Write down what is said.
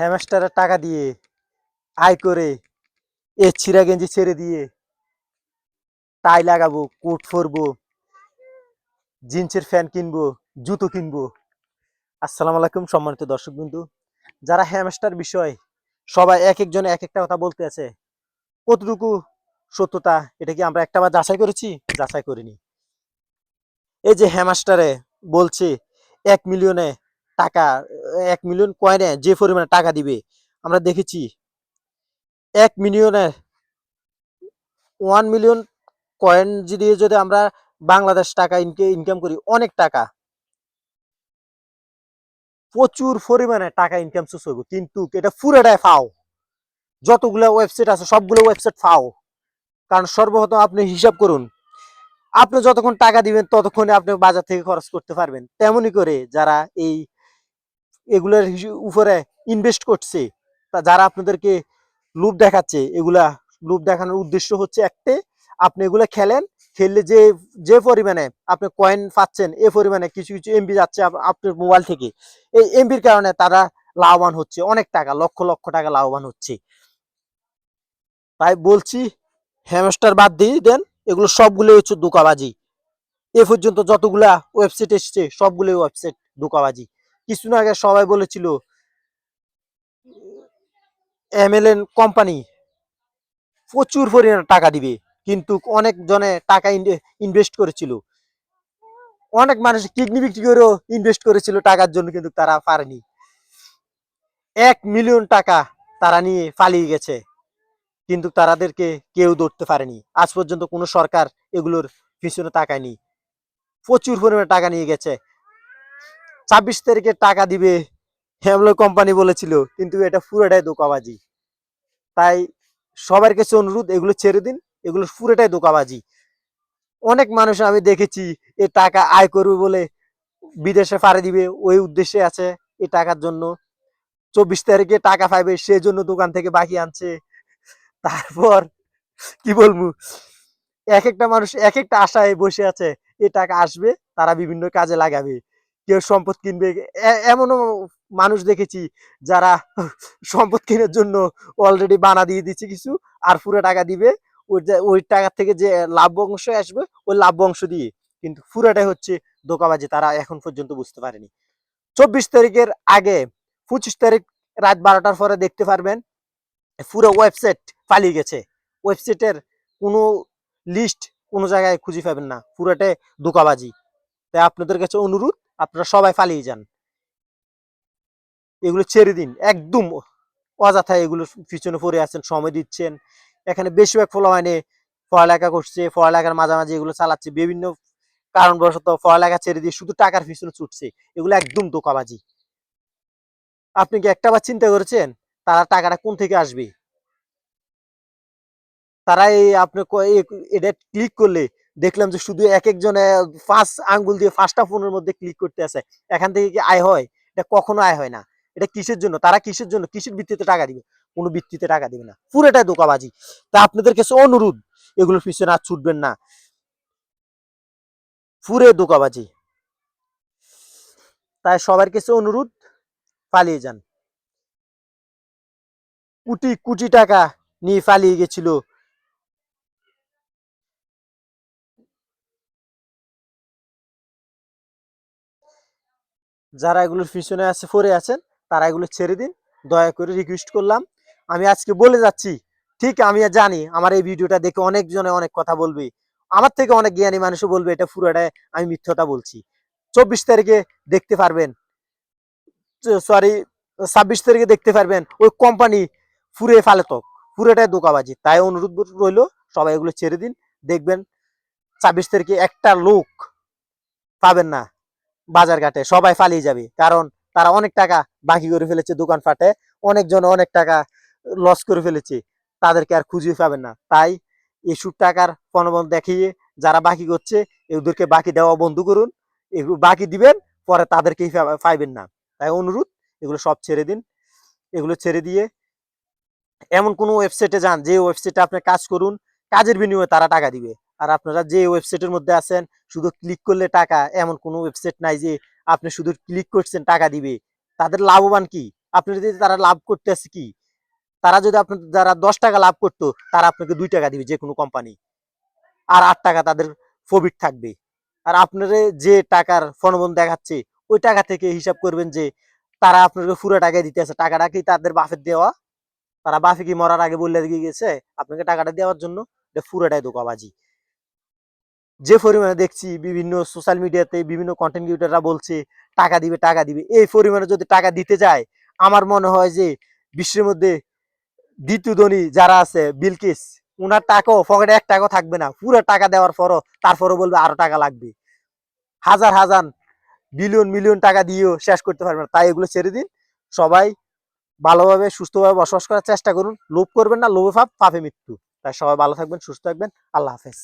হ্যামস্টারের টাকা দিয়ে, আয় করে, এ ছিঁড়া গেঞ্জি ছেড়ে দিয়ে, টাই লাগাবো, কোট পরবো জিন্সের ফ্যান কিনবো, জুতো কিনবো। আসসালামু আলাইকুম সম্মানিত দর্শক বিন্দু যারা হ্যামস্টার বিষয়, সবাই এক একজন এক একটা কথা বলতে আছে, কতটুকু সত্যতা, এটা কি আমরা একটা বার যাচাই করেছি? যাচাই করিনি। এই যে হ্যামস্টারে বলছে, এক মিলিয়নে টাকা, এক মিলিয়ন কয়েনে যে পরিমাণে টাকা দিবে, আমরা দেখেছি এক মিলিয়নে ওয়ান মিলিয়ন কয়েন যদি যদি আমরা বাংলাদেশ টাকা ইনকাম করি, অনেক টাকা। প্রচুর পরিমাণে টাকা ইনকাম সোর্স হইব, কিন্তু এটা পুরোটাই ফাও। যতগুলো ওয়েবসাইট আছে, সবগুলো ওয়েবসাইট ফাও। কারণ সর্বপ্রথম আপনি হিসাব করুন, আপনি যতক্ষণ টাকা দিবেন, ততক্ষণে আপনি বাজার থেকে খরচ করতে পারবেন। তেমনি করে যারা এই এগুলোর উপরে ইনভেস্ট করছে। যারা আপনাদেরকে লোভ দেখাচ্ছে, এগুলা লোভ দেখানোর উদ্দেশ্য হচ্ছে একটাই, আপনি এগুলো খেলেন, খেললে যে যে পরিমাণে আপনি কয়েন পাচ্ছেন, এ পরিমাণে কিছু কিছু এমবি যাচ্ছে আপ- আপনার মোবাইল থেকে। এই এমবির কারণে তারা লাভবান হচ্ছে, অনেক টাকা, লক্ষ লক্ষ টাকা লাভবান হচ্ছে। তাই বলছি হ্যামস্টার বাদ দিয়ে দেন, এগুলো সবগুলো হচ্ছে দোকাবাজি। এ পর্যন্ত যতগুলা ওয়েবসাইট এসছে, সবগুলোই ওয়েবসাইট দোকাবাজি। কিছুদিন আগে সবাই বলেছিল এমএলএন কোম্পানি প্রচুর পরিমাণে টাকা দিবে, কিন্তু অনেক জনে টাকা ইনভেস্ট করেছিল। অনেক মানুষ কিডনি বিক্রি করেও ইনভেস্ট করেছিল টাকার জন্য, কিন্তু তারা পারেনি। এক মিলিয়ন টাকা তারা নিয়ে পালিয়ে গেছে, কিন্তু তারাদেরকে কেউ ধরতে পারেনি। আজ পর্যন্ত কোনো সরকার এগুলোর পিছনে তাকায়নি। প্রচুর পরিমাণে টাকা নিয়ে গেছে। ছাব্বিশ তারিখে টাকা দিবে হ্যামলো কোম্পানি বলেছিল, কিন্তু এটা পুরোটাই দোকাবাজি। তাই সবার কাছে অনুরোধ, এগুলো ছেড়ে দিন, এগুলো পুরোটাই দোকাবাজি। অনেক মানুষ আমি দেখেছি, এ টাকা আয় করবে বলে বিদেশে পাড়ি দিবে, ওই উদ্দেশ্যে আছে এই টাকার জন্য। চব্বিশ তারিখে টাকা পাইবে সেই জন্য দোকান থেকে বাকি আনছে। তারপর কি বলব? এক একটা মানুষ এক একটা আশায় বসে আছে, এ টাকা আসবে, তারা বিভিন্ন কাজে লাগাবে। কেউ সম্পদ কিনবে। এমনও মানুষ দেখেছি যারা সম্পদ কেনার জন্য অলরেডি বানা দিয়ে দিচ্ছে কিছু আর পুরো টাকা দিবে। ওই ওই টাকা থেকে যে লাভ অংশ আসবে, ওই লাভ অংশ দিয়ে। কিন্তু পুরোটাই হচ্ছে দোকাবাজি তারা এখন পর্যন্ত বুঝতে পারেনি। চব্বিশ তারিখের আগে, পঁচিশ তারিখ রাত বারোটার পরে দেখতে পারবেন, পুরো ওয়েবসাইট পালিয়ে গেছে। ওয়েবসাইটের কোনো লিস্ট কোনো জায়গায় খুঁজে পাবেন না। পুরোটাই দোকাবাজি তাই আপনাদের কাছে অনুরোধ আপনারা সবাই পালিয়ে যান। এগুলো ছেড়ে দিন। একদম অযথায় এগুলো পিছনে পড়ে আছেন, সময় দিচ্ছেন। এখানে বেশিরভাগ ফলোয়াইনে পড়ালেখা করছে, পড়ালেখার মাঝামাঝি এগুলো চালাচ্ছে। বিভিন্ন কারণবশত পড়ালেখা ছেড়ে দিয়ে শুধু টাকার পিছনে ছুটছে। এগুলো একদম দোকাবাজি আপনি কি একটা বার চিন্তা করেছেন, তারা টাকাটা কোন থেকে আসবে? তারা এই আপনি এটা ক্লিক করলে দেখলাম যে শুধু এক একজনে পাঁচ আঙ্গুল দিয়ে পাঁচটা ফোনের মধ্যে ক্লিক করতে আছে। এখান থেকে কি আয় হয়? এটা কখনো আয় হয় না। এটা কিসের জন্য? তারা কিসের জন্য? কিসের ভিত্তিতে টাকা দিবে? কোনো ভিত্তিতে টাকা দিবে না। পুরোটাই দোকাবাজি তা আপনাদের কাছে অনুরোধ, এগুলোর পিছনে আর ছুটবেন না। পুরে দোকাবাজি তাই সবার কাছে অনুরোধ, পালিয়ে যান। কোটি কোটি টাকা নিয়ে পালিয়ে গেছিল যারা এগুলোর পিছনে আছে, পড়ে আছেন, তারা এগুলো ছেড়ে দিন। দয়া করে রিকোয়েস্ট করলাম। আমি আজকে বলে যাচ্ছি, ঠিক আমি জানি, আমার এই ভিডিওটা দেখে অনেকজনে অনেক কথা বলবে। আমার থেকে অনেক জ্ঞানী মানুষও বলবে, এটা পুরোটাই আমি মিথ্যতা বলছি। চব্বিশ তারিখে দেখতে পারবেন সরি ছাব্বিশ তারিখে দেখতে পারবেন, ওই কোম্পানি ফুরে ফালেতক পুরোটাই দোকাবাজি তাই অনুরোধ রইল, সবাই এগুলো ছেড়ে দিন, দেখবেন ছাব্বিশ তারিখে একটা লোক পাবেন না। বাজার ঘাটে সবাই পালিয়ে যাবে। কারণ তারা অনেক টাকা বাকি করে ফেলেছে দোকান ফাটে অনেকজন অনেক টাকা লস করে ফেলেছে। তাদেরকে আর খুঁজে পাবেন না। তাই এসব টাকার প্রণবন দেখিয়ে যারা বাকি করছে, এদেরকে বাকি দেওয়া বন্ধ করুন। এগুলো বাকি দিবেন, পরে তাদেরকেই পাইবেন না। তাই অনুরোধ, এগুলো সব ছেড়ে দিন। এগুলো ছেড়ে দিয়ে এমন কোনো ওয়েবসাইটে যান, যে ওয়েবসাইটে আপনি কাজ করুন, কাজের বিনিময়ে তারা টাকা দিবে। আর আপনারা যে ওয়েবসাইটের মধ্যে আছেন, শুধু ক্লিক করলে টাকা, এমন কোনো ওয়েবসাইট নাই যে আপনি শুধু ক্লিক করছেন টাকা দিবে। তাদের লাভবান কি? আপনি যদি তারা লাভ করতেছে কি? তারা যদি আপনার, যারা দশ টাকা লাভ করতো, তারা আপনাকে দুই টাকা দিবে যে কোনো কোম্পানি আর আট টাকা তাদের প্রফিট থাকবে। আর আপনার যে টাকার ফনবন দেখাচ্ছে, ওই টাকা থেকে হিসাব করবেন যে তারা আপনাকে পুরো টাকা দিতে আছে টাকাটা কি তাদের বাফের দেওয়া? তারা বাফে কি মরার আগে বললে গেছে, আপনাকে টাকাটা দেওয়ার জন্য? এটা পুরোটাই ধোকাবাজি। যে পরিমাণে দেখছি বিভিন্ন সোশ্যাল মিডিয়াতে বিভিন্ন কন্টেন্ট ক্রিয়েটাররা বলছে, টাকা দিবে টাকা দিবে। এই পরিমাণে যদি টাকা দিতে যায়, আমার মনে হয় যে বিশ্বের মধ্যে দ্বিতীয় ধনী যারা আছে বিলকিস ওনার টাকাও, পকেটে এক টাকাও থাকবে না। পুরো টাকা দেওয়ার পরও, তারপরও বলবে আরও টাকা লাগবে। হাজার হাজার বিলিয়ন মিলিয়ন টাকা দিয়েও শেষ করতে পারবে না। তাই এগুলো ছেড়ে দিন। সবাই ভালোভাবে, সুস্থভাবে বসবাস করার চেষ্টা করুন। লোভ করবেন না, লোভে পাপ পাপে মৃত্যু। তাই সবাই ভালো থাকবেন, সুস্থ থাকবেন। আল্লাহ হাফেজ।